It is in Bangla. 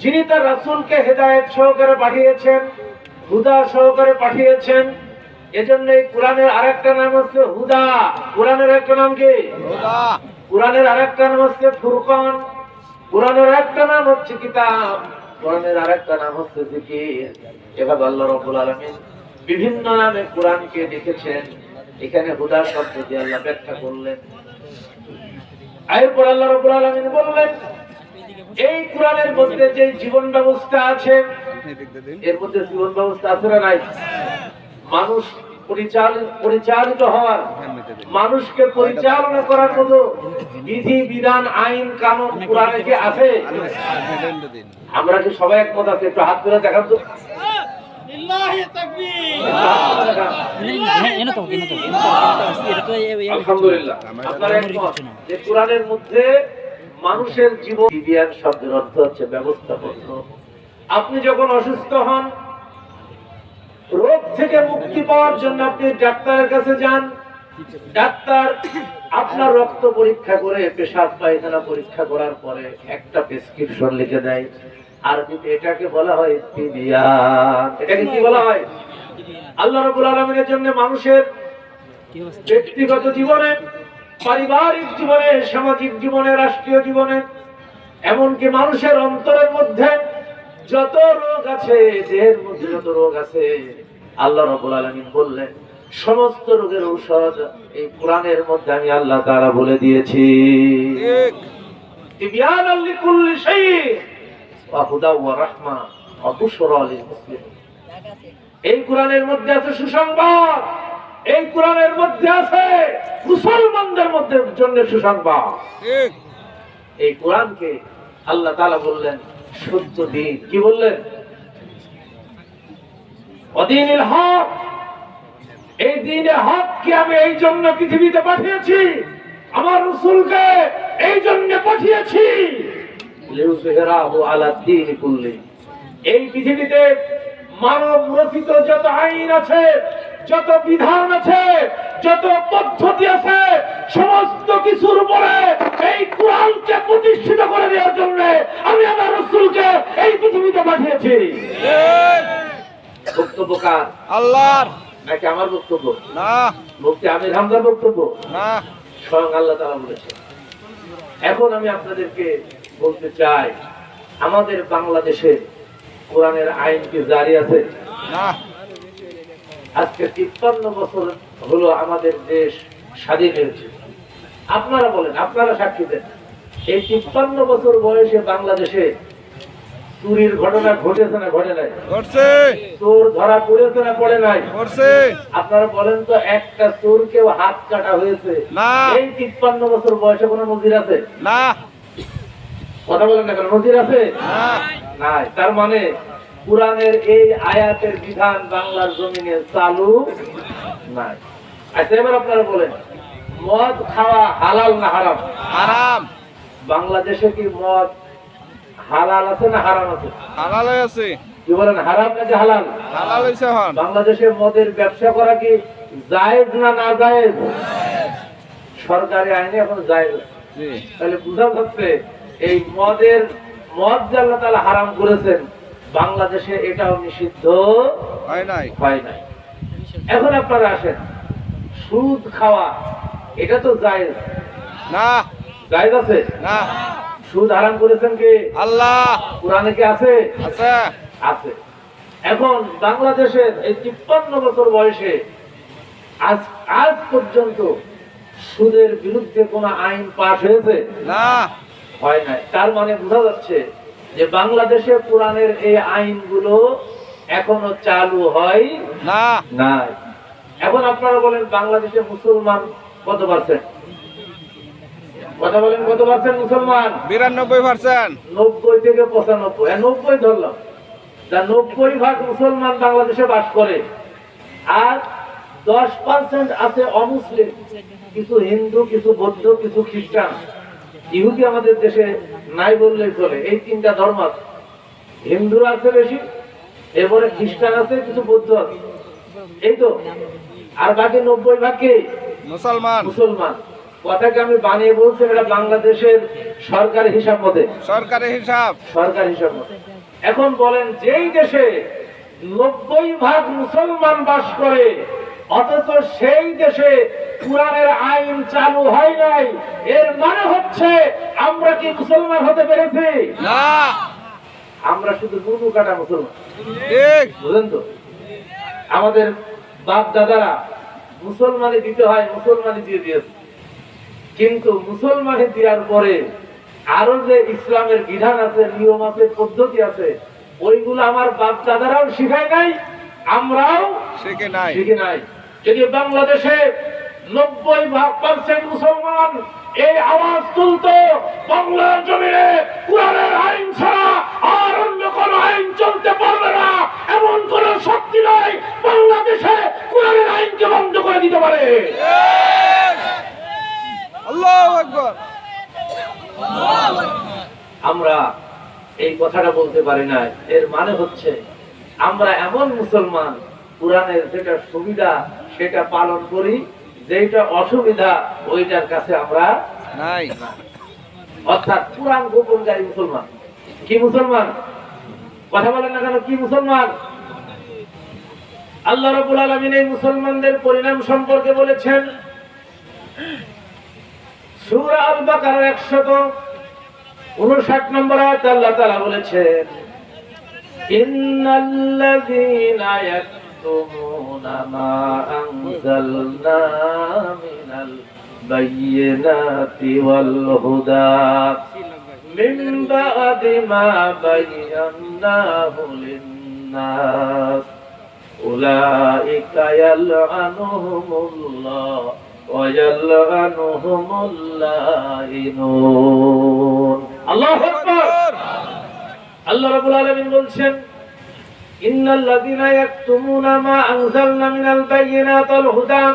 যিনি তার রাসূলকে হেদায়েত সহকারে পাঠিয়েছেন হুদা সহকারে পাঠিয়েছেন এজন্য এই কোরআনের আরেকটা নাম হচ্ছে হুদা। কোরআনের একটা নাম কি? কোরআনের আরেকটা নাম হচ্ছে ফুরকন। কোরআনের একটা নাম হচ্ছে কিতাব। কোরআনের আরেকটা নাম হচ্ছে জিকির। এভাবে আল্লাহ রাব্বুল আলামিন বিভিন্ন নামে কোরআনকে দেখেছেন এখানে হুদা শব্দ দিয়ে আল্লাহ ব্যাখ্যা করলেন। এরপর আল্লাহ রাব্বুল আলামিন বললেন এই কোরআনের মধ্যে যে জীবন ব্যবস্থা আছে এর মধ্যে জীবন ব্যবস্থা আছে না নাই? মানুষ পরিচালিত পরিচালিত হওয়ার মানুষকে পরিচালনা করার মতো বিধি বিধান আইন কানুন কোরআনে কি আছে? আমরা কি সবাই একমত আছে? একটু হাত ধরে তো। এটা তো আলহামদুলিল্লাহ। আপনারা একমত যে কোরআনের মধ্যে মানুষের জীবন বিজ্ঞান শব্দের অর্থ হচ্ছে ব্যবস্থাপত্র আপনি যখন অসুস্থ হন, রোগ থেকে মুক্তি পাওয়ার জন্য আপনি ডাক্তারের কাছে যান। ডাক্তার আপনার রক্ত পরীক্ষা করে, পেশাব পায়খানা পরীক্ষা করার পরে একটা প্রেসক্রিপশন লিখে দেয়। আর এটাকে বলা হয় তিবিয়ান এটাকে কি বলা হয়? আল্লাহ রাব্বুল আলামিনের জন্য মানুষের ব্যক্তিগত জীবনে পারিবারিক জীবনে সামাজিক জীবনে রাষ্ট্রীয় জীবনে এমনকি মানুষের অন্তরের মধ্যে যত রোগ আছে দেহের মধ্যে যত রোগ আছে আল্লাহ রাব্বুল আলামিন বললেন সমস্ত রোগের ঔষধ এই কোরআনের মধ্যে আমি আল্লাহ তারা বলে দিয়েছি। এই কোরআনের মধ্যে আছে সুসংবাদ। এই কোরআনের মধ্যে আছে মুসলমানদের মধ্যে জন্য সুসংবাদ। এই কোরআনকে আল্লাহ তাআলা বললেন সত্য দিন। কি বললেন? অদিনিল হক এই দিনে হককে আমি এই জন্য পৃথিবীতে পাঠিয়েছি আমার রসুলকে এই জন্য পাঠিয়েছি। এই পৃথিবীতে মানব রচিত যত আইন আছে যত বিধান আছে যত পদ্ধতি আছে সমস্ত কিছুর উপরে এই কোরআনকে প্রতিষ্ঠিত করে দেওয়ার জন্য আমি আমার রসুলকে এই পৃথিবীতে পাঠিয়েছি। বক্তব্য কার? আল্লাহর। নাকি আমার বক্তব্য? না। মুক্তি আমির হামদার বক্তব্য? না। স্বয়ং আল্লাহ তারা বলেছে। এখন আমি আপনাদেরকে বলতে চাই আমাদের বাংলাদেশে কোরআনের আইন কি জারি আছে? না। আজকে তিপ্পান্ন বছর হলো আমাদের দেশ স্বাধীন হয়েছে আপনারা বলেন আপনারা সাক্ষী দেন। এই তিপ্পান্ন বছর বয়সে বাংলাদেশে চুরির ঘটনা ঘটেছে না ঘটে নাই? করছে চোর ধরা পড়েছে না পড়ে নাই? করছে আপনারা বলেন তো একটা চোরকেও হাত কাটা হয়েছে? না। এই তিপ্পান্ন বছর বয়সে কোনো নজির আছে? না। কথা বলেন না কেন নজির আছে? না। নাই। তার মানে কোরআনের এই আয়াতের বিধান বাংলার জমিনে চালু নাই। আচ্ছা এবার আপনারা বলেন মদ খাওয়া হালাল না হারাম? আরাম বাংলাদেশে কি মদ হালাল আছে না হারাম আছে? হালাল আছে। কি বলেন হারাম নাকি হালাল? হালাল হয়েছে হন বাংলাদেশে মদের ব্যবসা করা কি জায়েজ না না জায়েজ? সরকারি আইনে এখন জায়েজ। জি। তাহলে বোঝা যাচ্ছে এই মদের মদ যে আল্লাহ তাআলা হারাম করেছেন বাংলাদেশে এটাও নিষিদ্ধ হয় নাই। হয় নাই। এখন আপনারা আসেন। সুদ খাওয়া এটা তো জায়েজ। না। জায়েজ আছে? না। সুদ হারাম করেছেন কি? আল্লাহ। কোরআনে কি আছে? আছে। আছে। এখন বাংলাদেশের এই তিপ্পান্ন বছর বয়সে আজ আজ পর্যন্ত সুদের বিরুদ্ধে কোন আইন পাশ হয়েছে? না। হয় নাই। তার মানে বোঝা যাচ্ছে যে বাংলাদেশে কোরআনের এই আইনগুলো এখনও চালু হয় না। এখন আপনারা বলেন বাংলাদেশে মুসলমান কত পার্সেন্ট কথা বলেন কত পার্সেন্ট মুসলমান? বিরানব্বই পার্সেন্ট নব্বই থেকে পঁচানব্বই। হ্যাঁ, নব্বই ধরলাম। নব্বই ভাগ মুসলমান বাংলাদেশে বাস করে। আর দশ পার্সেন্ট আছে অমুসলিম। কিছু হিন্দু কিছু বৌদ্ধ কিছু খ্রিস্টান। ইহুদি আমাদের দেশে নাই বললেই চলে। এই তিনটা ধর্ম আছে। হিন্দুরা আছে বেশি এরপরে খ্রিস্টান আছে কিছু বৌদ্ধ আছে। এই তো। আর বাকি নব্বই ভাগ কি? মুসলমান। মুসলমান। কথাকে আমি বানিয়ে বলছি এটা বাংলাদেশের সরকারি হিসাব মতে। সরকারি হিসাব। সরকার হিসাব মতে। এখন বলেন যেই দেশে নব্বই ভাগ মুসলমান বাস করে অথচ সেই দেশে কোরআনের আইন চালু হয় নাই। এর মানে হচ্ছে আমরা কি মুসলমান হতে পেরেছি? না। আমরা শুধু মুরমু কাটা মুসলমান। ঠিক। বুঝলেন তো? আমাদের বাপ দাদারা মুসলমানি দিতে হয় মুসলমানি দিয়ে দিয়েছে। কিন্তু মুসলমানি দেওয়ার পরে আরও যে ইসলামের বিধান আছে নিয়ম আছে পদ্ধতি আছে ওইগুলো আমার বাপ দাদারাও শিখায় নাই আমরাও শিখে নাই। শিখি নাই। যদি বাংলাদেশে নব্বই ভাগ পার্সেন্ট মুসলমান এই আওয়াজ তুলতো বাংলার জমিনে কোরআনের আইন ছাড়া আর অন্য কোন আইন চলতে পারবে না। এমন কোন শক্তি নাই বাংলাদেশে কোরআনের আইনকে বন্ধ করে দিতে পারে। আমরা এই কথাটা বলতে পারি না। এর মানে হচ্ছে আমরা এমন মুসলমান কোরআনের যেটা সুবিধা সেটা পালন করি যেটা অসুবিধা ওইটার কাছে আমরা নাই। অর্থাৎ কোরআন গোপনকারী মুসলমান। কি মুসলমান? কথা বলেন না কেন কি মুসলমান? আল্লাহ রাব্বুল আলামিন এই মুসলমানদের পরিণাম সম্পর্কে বলেছেন সূরা আল বাকারার 159 নম্বর আয়াতে আল্লাহ বলেছেন ইন্নাল্লাযীনা মা আনজালনা মিনাল বায়্যিনাতি ওয়াল হুদা من بعد ما بيناه للناس أولئك يلعنهم الله ويلعنهم اللاعنون الله أكبر আল্লাহ রাব্বুল আলামিন বলছেন إن الذين يكتمون ما أنزلنا من البينات الهدى